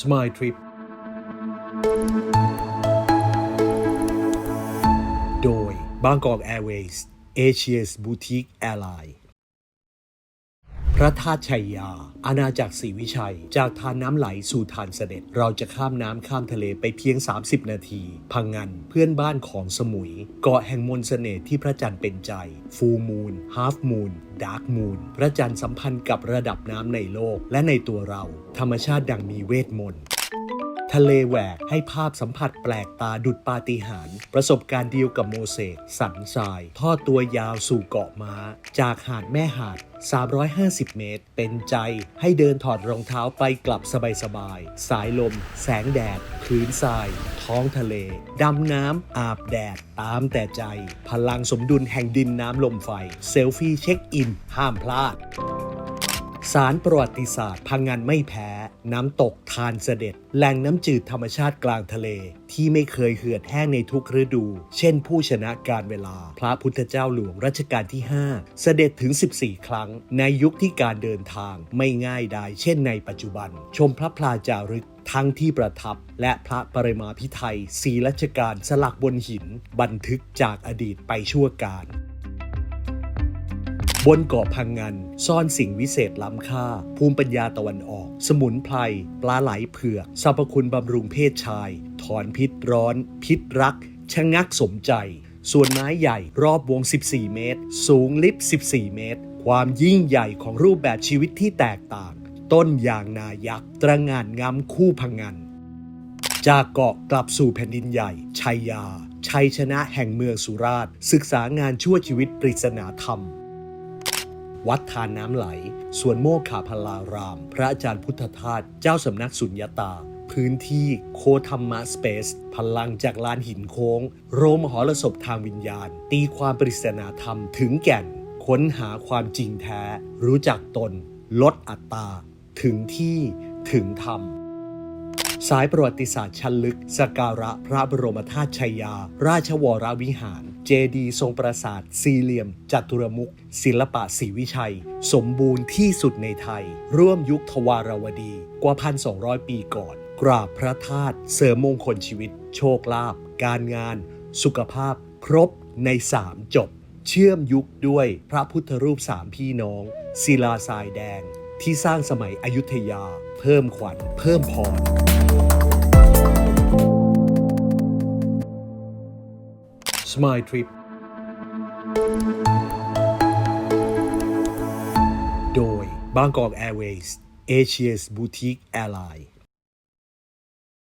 Smile Trip โดยบางกอกแอ ร์เวย์สเอเชียสบูติกแอร์ไลน์พระธาตุชัยยา อาณาจักรศรีวิชัย จากทานน้ำไหลสู่ทานเสด็จ เราจะข้ามน้ำข้ามทะเลไปเพียง 30 นาที พังงัน เพื่อนบ้านของสมุย เกาะแห่งมนต์เสน่ห์ที่พระจันทร์เป็นใจ ฟูมูนฮาฟมูนดาร์กมูนพระจันทร์สัมพันธ์กับระดับน้ำในโลกและในตัวเรา ธรรมชาติดังมีเวทมนต์ ทะเลแหวกให้ภาพสัมผัสแปลกตาดุดปาฏิหาริย์ประสบการณ์เดียวกับโมเสสสันทราย ทอดตัวยาวสู่เกาะม้า จากหาดแม่หาด 350 เมตร เป็นใจให้เดินถอดรองเท้าไปกลับสบายๆ สายลม แสงแดดพื้นทราย ท้องทะเล ดำน้ำ อาบแดด ตามแต่ใจ พลังสมดุลแห่งดินน้ำลมไฟ เซลฟี่เช็คอิน ห้ามพลาด สารประวัติศาสตร์พังงานไม่แพ้ น้ำตกทานเสด็จ แหล่งน้ำจืดธรรมชาติกลางทะเล ที่ไม่เคยเหือดแห้งในทุกฤดู เช่นผู้ชนะการเวลา พระพุทธเจ้าหลวงรัชกาลที่ 5 เสด็จถึง 14 ครั้ง ในยุคที่การเดินทางไม่ง่ายดายเช่นในปัจจุบัน ชมพระพลาจารึกทั้งที่ประทับและพระปริมาพิไทยสีรัชกาลสลักบนหิน บันทึกจากอดีตไปชั่วการ บนเกาะพังงัน ซ่อนสิ่งวิเศษล้ำค่า ภูมิปัญญาตะวันออก สมุนไพรปลาไหลเผือกสรรพคุณบำรุงเพศชาย ถอนพิษร้อน พิษรัก ชะงักสมใจ ส่วนไม้ใหญ่รอบวง 14 เมตร สูงลิฟต์14 เมตร ความยิ่งใหญ่ของรูปแบบชีวิตที่แตกต่าง ต้นยางนายักษ์ตระงานงามคู่พังงัน จากเกาะกลับสู่แผ่นดินใหญ่ชัยยา ชัยชนะแห่งเมืองสุราษฎร์ศึกษางานชั่วชีวิตปริศนาธรรม วัดทานน้ำไหล สวนโมกขาพลาราม พระอาจารย์พุทธทาส เจ้าสำนักสุญญาตา พื้นที่โคธรรมะสเปซ พลังจากลานหินโค้ง โรมหรสพทางวิญญาณ ตีความปริศนาธรรมถึงแก่น ค้นหาความจริงแท้ รู้จักตน ลดอัตตา ถึงที่ ถึงธรรมสายประวัติศาสตร์ชั้นลึกสกการะพระบรมธาตุชัยยา ราชวรวิหาร เจดีทรงปราสาทสี่เหลี่ยม จัตุรมุขศิลปะศรีวิชัย สมบูรณ์ที่สุดในไทย ร่วมยุคทวารวดีกว่า 1,200 ปีก่อน กราบพระธาตุเสริมมงคลชีวิต โชคลาภการงาน สุขภาพ ครบในสามจบ เชื่อมยุคด้วยพระพุทธรูปสามพี่น้อง ศิลาทรายแดง ที่สร้างสมัยอยุธยา เพิ่มขวัญเพิ่มพร Smile Trip โดยบางกอกแอร์เวย์สเอเชียสบูติกแอร์ไลน์